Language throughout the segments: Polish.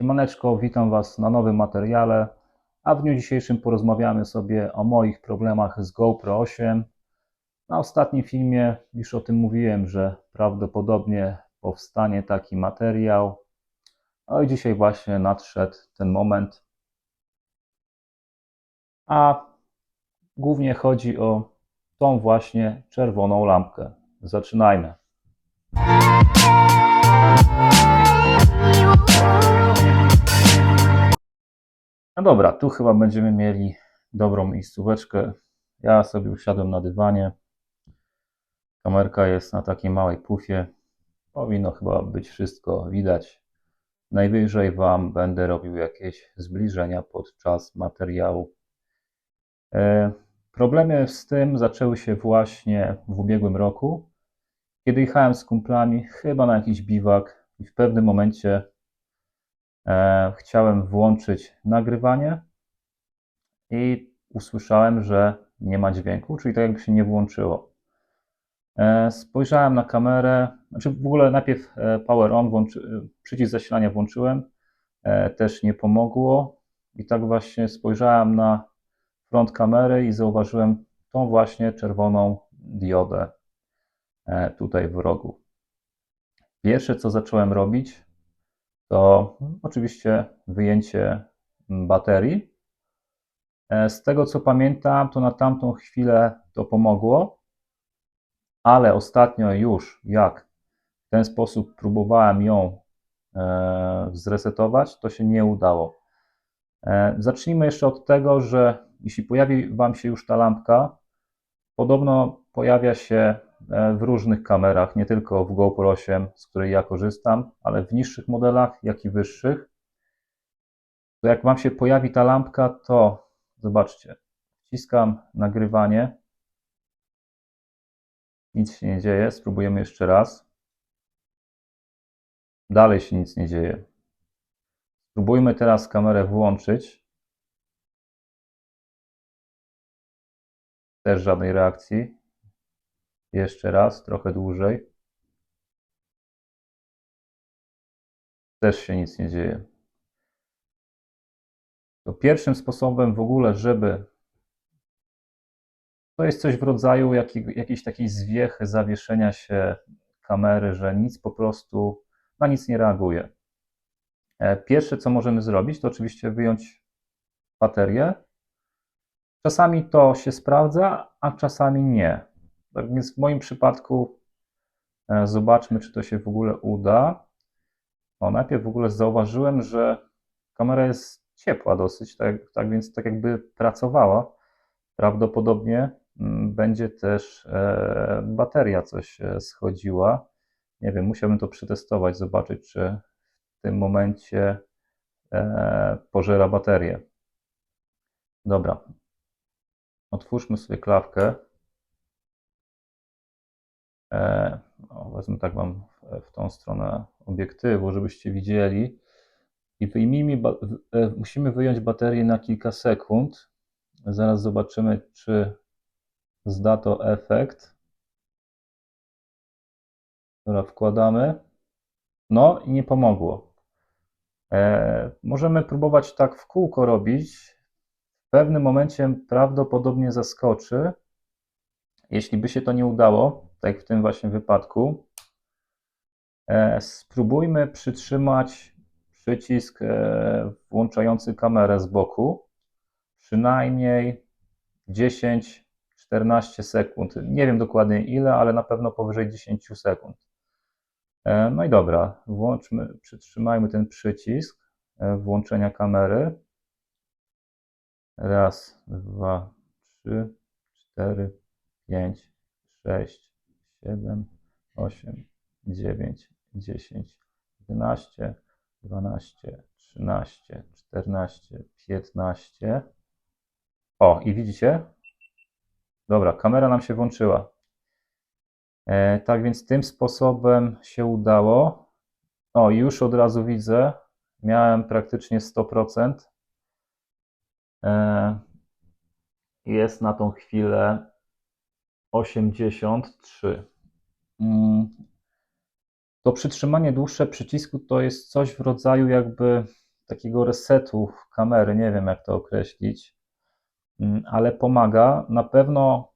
Siemaneczko, witam Was na nowym materiale, a w dniu dzisiejszym porozmawiamy sobie o moich problemach z GoPro 8. Na ostatnim filmie już o tym mówiłem, że prawdopodobnie powstanie taki materiał. No i dzisiaj właśnie nadszedł ten moment. A głównie chodzi o tą właśnie czerwoną lampkę. Zaczynajmy. No dobra, tu chyba będziemy mieli dobrą miejscóweczkę. Ja sobie usiadłem na dywanie. Kamerka jest na takiej małej pufie. Powinno chyba być wszystko widać. Najwyżej Wam będę robił jakieś zbliżenia podczas materiału. E, Problemy z tym zaczęły się właśnie w ubiegłym roku, kiedy jechałem z kumplami, chyba na jakiś biwak i w pewnym momencie chciałem włączyć nagrywanie i usłyszałem, że nie ma dźwięku, czyli tak jakby się nie włączyło. E, spojrzałem na kamerę, znaczy w ogóle najpierw e, power on, włączy, przycisk zasilania włączyłem, e, też nie pomogło i tak właśnie spojrzałem na front kamery i zauważyłem tą właśnie czerwoną diodę e, tutaj w rogu. Pierwsze, co zacząłem robić, to oczywiście wyjęcie baterii. E, Z tego co pamiętam, to na tamtą chwilę to pomogło, ale ostatnio już jak w ten sposób próbowałem ją e, zresetować, to się nie udało. E, Zacznijmy jeszcze od tego, że jeśli pojawi Wam się już ta lampka, podobno pojawia się w różnych kamerach, nie tylko w GoPro 8, z której ja korzystam, ale w niższych modelach, jak i wyższych. To jak Wam się pojawi ta lampka, to zobaczcie, wciskam nagrywanie. Nic się nie dzieje. Spróbujemy jeszcze raz. Dalej się nic nie dzieje. Spróbujmy teraz kamerę włączyć. Też żadnej reakcji. Jeszcze raz, trochę dłużej. Też się nic nie dzieje. To pierwszym sposobem w ogóle, żeby. To jest coś w rodzaju jakiej, jakiejś takiej zwiechy zawieszenia się kamery, że nic po prostu na nic nie reaguje. E, Pierwsze, co możemy zrobić, to oczywiście wyjąć baterię. Czasami to się sprawdza, a czasami nie. Tak więc w moim przypadku e, zobaczmy, czy to się w ogóle uda. O, najpierw w ogóle zauważyłem, że kamera jest ciepła dosyć, tak, tak więc tak jakby pracowała. Prawdopodobnie mm, będzie też e, bateria coś e, schodziła. Nie wiem, musiałbym to przetestować, zobaczyć, czy w tym momencie e, pożera baterię. Dobra. Otwórzmy sobie klawkę. E, o, wezmę tak Wam w, tą stronę obiektywu, żebyście widzieli. I wyjmijmy, e, musimy wyjąć baterię na kilka sekund. Zaraz zobaczymy, czy zda to efekt. Dobra, wkładamy. No i nie pomogło. E, możemy próbować tak w kółko robić. W pewnym momencie prawdopodobnie zaskoczy. Jeśli by się to nie udało, tak w tym właśnie wypadku, e, spróbujmy przytrzymać przycisk e, włączający kamerę z boku przynajmniej 10-14 sekund. Nie wiem dokładnie ile, ale na pewno powyżej 10 sekund. E, No i dobra, włączmy, przytrzymajmy ten przycisk włączenia kamery. Raz, dwa, trzy, cztery, pięć, sześć, siedem, osiem, dziewięć, dziesięć, jedenaście, dwanaście, trzynaście, czternaście, piętnaście. O, i widzicie? Dobra, kamera nam się włączyła. E, tak więc tym sposobem się udało. O, już od razu widzę, miałem praktycznie 100%. E, jest na tą chwilę 83. Mm. To przytrzymanie dłuższe przycisku to jest coś w rodzaju jakby takiego resetu kamery, nie wiem jak to określić, Mm, ale pomaga. Na pewno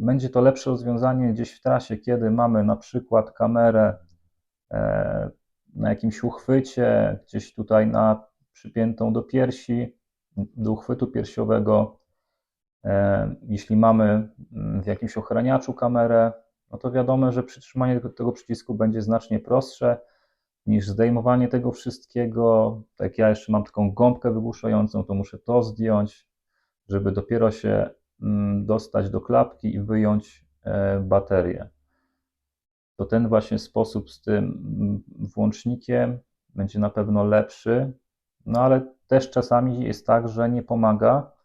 będzie to lepsze rozwiązanie gdzieś w trasie, kiedy mamy na przykład kamerę e, na jakimś uchwycie, gdzieś tutaj na przypiętą do piersi, do uchwytu piersiowego. E, Jeśli mamy mm, w jakimś ochraniaczu kamerę, no to wiadomo, że przytrzymanie tego, przycisku będzie znacznie prostsze niż zdejmowanie tego wszystkiego. Tak ja jeszcze mam taką gąbkę wygłuszającą, to muszę to zdjąć, żeby dopiero się mm, dostać do klapki i wyjąć e, baterię. To ten właśnie sposób z tym mm, włącznikiem będzie na pewno lepszy, no ale też czasami jest tak, że nie pomaga.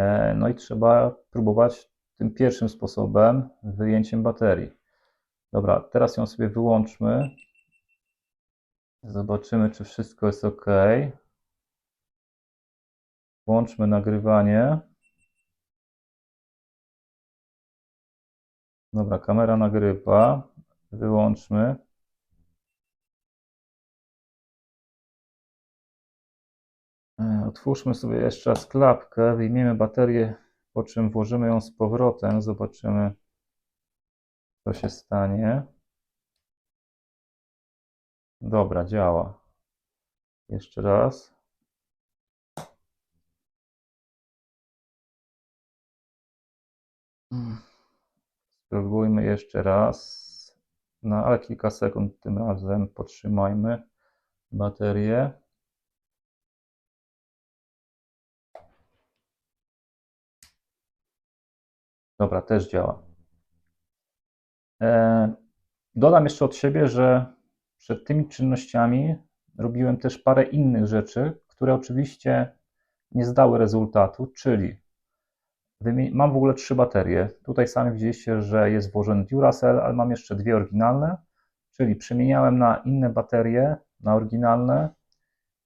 E, No i trzeba próbować tym pierwszym sposobem, wyjęciem baterii. Dobra, teraz ją sobie wyłączmy. Zobaczymy, czy wszystko jest ok. Włączmy nagrywanie. Dobra, kamera nagrywa. Wyłączmy. Otwórzmy sobie jeszcze raz klapkę, wyjmiemy baterię, po czym włożymy ją z powrotem. Zobaczymy, co się stanie. Dobra, działa. Jeszcze raz. Spróbujmy jeszcze raz. No, ale kilka sekund tym razem podtrzymajmy baterię. Dobra, też działa. E, Dodam jeszcze od siebie, że przed tymi czynnościami robiłem też parę innych rzeczy, które oczywiście nie zdały rezultatu, czyli mam w ogóle trzy baterie. Tutaj sami widzieliście, że jest włożony Duracell, ale mam jeszcze dwie oryginalne, czyli przemieniałem na inne baterie, na oryginalne.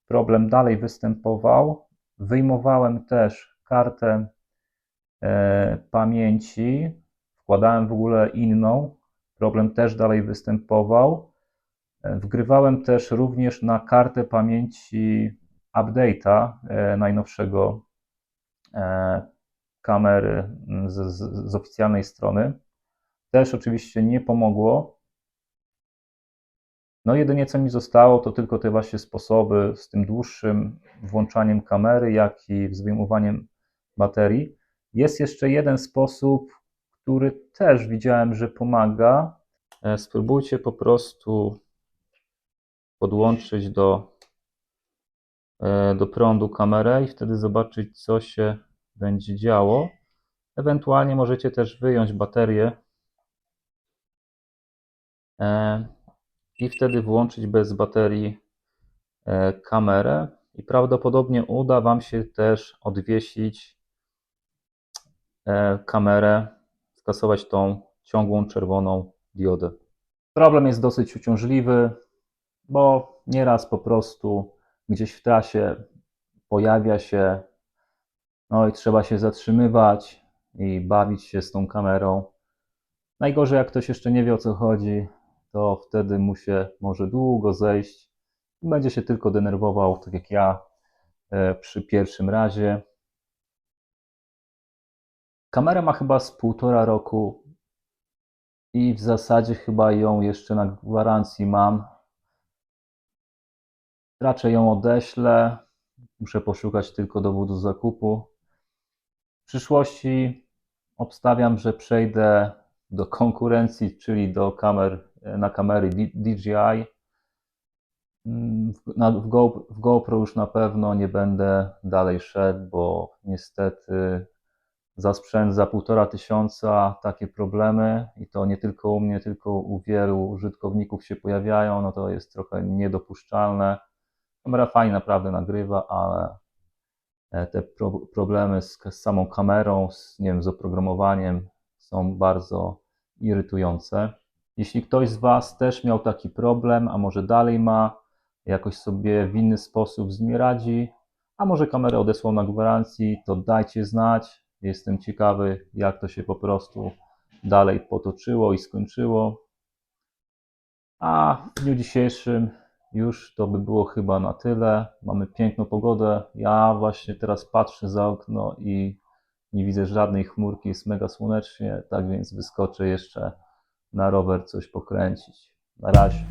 Problem dalej występował. Wyjmowałem też kartę pamięci, wkładałem w ogóle inną, problem też dalej występował. E, Wgrywałem też również na kartę pamięci update'a e, najnowszego e, kamery z, z, z oficjalnej strony. Też oczywiście nie pomogło. No jedynie co mi zostało, to tylko te właśnie sposoby z tym dłuższym włączaniem kamery, jak i z wyjmowaniem baterii. Jest jeszcze jeden sposób, który też widziałem, że pomaga. E, Spróbujcie po prostu podłączyć do, e, do prądu kamerę i wtedy zobaczyć, co się będzie działo. Ewentualnie możecie też wyjąć baterię e, i wtedy włączyć bez baterii kamerę i prawdopodobnie uda Wam się też odwiesić kamerę, skasować tą ciągłą czerwoną diodę. Problem jest dosyć uciążliwy, bo nieraz po prostu gdzieś w trasie pojawia się, no i trzeba się zatrzymywać i bawić się z tą kamerą. Najgorzej, jak ktoś jeszcze nie wie o co chodzi, to wtedy mu się może długo zejść i będzie się tylko denerwował, tak jak ja e, przy pierwszym razie. Kamera ma chyba z półtora roku i w zasadzie chyba ją jeszcze na gwarancji mam. Raczej ją odeślę. Muszę poszukać tylko dowodu zakupu. W przyszłości obstawiam, że przejdę do konkurencji, czyli do kamer, na kamery DJI. Mm, w GoPro już na pewno nie będę dalej szedł, bo niestety za sprzęt za półtora tysiąca takie problemy i to nie tylko u mnie, tylko u wielu użytkowników się pojawiają, no to jest trochę niedopuszczalne. Kamera fajnie naprawdę nagrywa, ale e, te pro, problemy z, z samą kamerą, z, nie wiem, z oprogramowaniem są bardzo irytujące. Jeśli ktoś z Was też miał taki problem, a może dalej ma, jakoś sobie w inny sposób z nim radzi, a może kamerę odesłał na gwarancji, to dajcie znać. Jestem ciekawy, jak to się po prostu dalej potoczyło i skończyło. A w dniu dzisiejszym Już to by było chyba na tyle. Mamy piękną pogodę. Ja właśnie teraz patrzę za okno i nie widzę żadnej chmurki, jest mega słonecznie, tak więc wyskoczę jeszcze na rower coś pokręcić. Na razie.